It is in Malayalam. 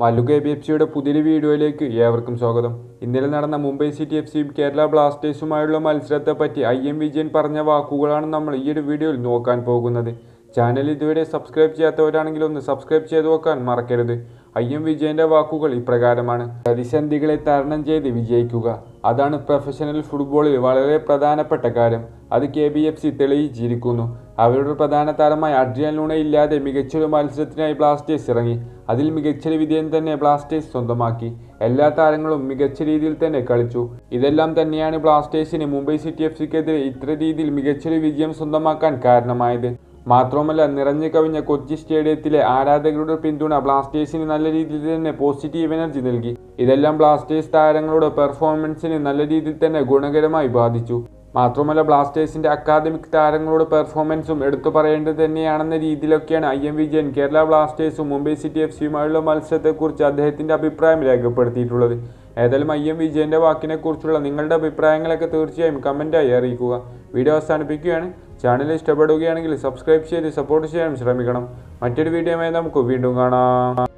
മല്ലു കെ ബി എഫ് സിയുടെ പുതിയൊരു വീഡിയോയിലേക്ക് ഏവർക്കും സ്വാഗതം. ഇന്നലെ നടന്ന മുംബൈ സിറ്റി എഫ് സിയും കേരള ബ്ലാസ്റ്റേഴ്സുമായുള്ള മത്സരത്തെ പറ്റി ഐ എം വിജയൻ പറഞ്ഞ വാക്കുകളാണ് നമ്മൾ ഈ ഒരു വീഡിയോയിൽ നോക്കാൻ പോകുന്നത്. ചാനൽ ഇതുവരെ സബ്സ്ക്രൈബ് ചെയ്യാത്തവരാണെങ്കിൽ ഒന്ന് സബ്സ്ക്രൈബ് ചെയ്ത് നോക്കാൻ മറക്കരുത്. ഐ എം വിജയന്റെ വാക്കുകൾ ഇപ്രകാരമാണ്. പ്രതിസന്ധികളെ തരണം ചെയ്ത് വിജയിക്കുക. അതാണ് പ്രൊഫഷണൽ ഫുട്ബോളിൽ വളരെ പ്രധാനപ്പെട്ട കാര്യം. അത് കെ ബി എഫ് സി തെളിയിച്ചിരിക്കുന്നു. അവരുടെ പ്രധാന താരമായ അഡ്രിയൻ ലൂണ ഇല്ലാതെ മികച്ചൊരു മത്സരത്തിനായി ബ്ലാസ്റ്റേഴ്സ് ഇറങ്ങി. അതിൽ മികച്ചൊരു വിജയം തന്നെ ബ്ലാസ്റ്റേഴ്സ് സ്വന്തമാക്കി. എല്ലാ താരങ്ങളും മികച്ച രീതിയിൽ തന്നെ കളിച്ചു. ഇതെല്ലാം തന്നെയാണ് ബ്ലാസ്റ്റേഴ്സിന് മുംബൈ സിറ്റി എഫ് സിക്കെതിരെ ഇത്ര രീതിയിൽ മികച്ചൊരു വിജയം സ്വന്തമാക്കാൻ കാരണമായത്. മാത്രമല്ല നിറഞ്ഞു കവിഞ്ഞ കൊച്ചി സ്റ്റേഡിയത്തിലെ ആരാധകരുടെ പിന്തുണ ബ്ലാസ്റ്റേഴ്സിന് നല്ല രീതിയിൽ തന്നെ പോസിറ്റീവ് എനർജി നൽകി. ഇതെല്ലാം ബ്ലാസ്റ്റേഴ്സ് താരങ്ങളുടെ പെർഫോമൻസിന് നല്ല രീതിയിൽ തന്നെ ഗുണകരമായി ബാധിച്ചു. മാത്രമല്ല ബ്ലാസ്റ്റേഴ്സിന്റെ അക്കാദമിക് താരങ്ങളുടെ പെർഫോമൻസും എടുത്തു പറയേണ്ടത് തന്നെയാണെന്ന രീതിയിലൊക്കെയാണ് ഐ എം വിജയൻ കേരള ബ്ലാസ്റ്റേഴ്സും മുംബൈ സിറ്റി എഫ് സിയുമായുള്ള മത്സരത്തെക്കുറിച്ച് അദ്ദേഹത്തിന്റെ അഭിപ്രായം രേഖപ്പെടുത്തിയിട്ടുള്ളത്. ഏതായാലും ഐ എം വിജയന്റെ വാക്കിനെക്കുറിച്ചുള്ള നിങ്ങളുടെ അഭിപ്രായങ്ങളൊക്കെ തീർച്ചയായും കമന്റായി അറിയിക്കുക. വീഡിയോ അവസാനിപ്പിക്കുകയാണ്. ചാനൽ ഇഷ്ടപ്പെടുകയാണെങ്കിൽ സബ്സ്ക്രൈബ് ചെയ്ത് സപ്പോർട്ട് ചെയ്യാൻ ശ്രമിക്കണം. മറ്റൊരു വീഡിയോയുമായി നമുക്ക് വീണ്ടും കാണാം.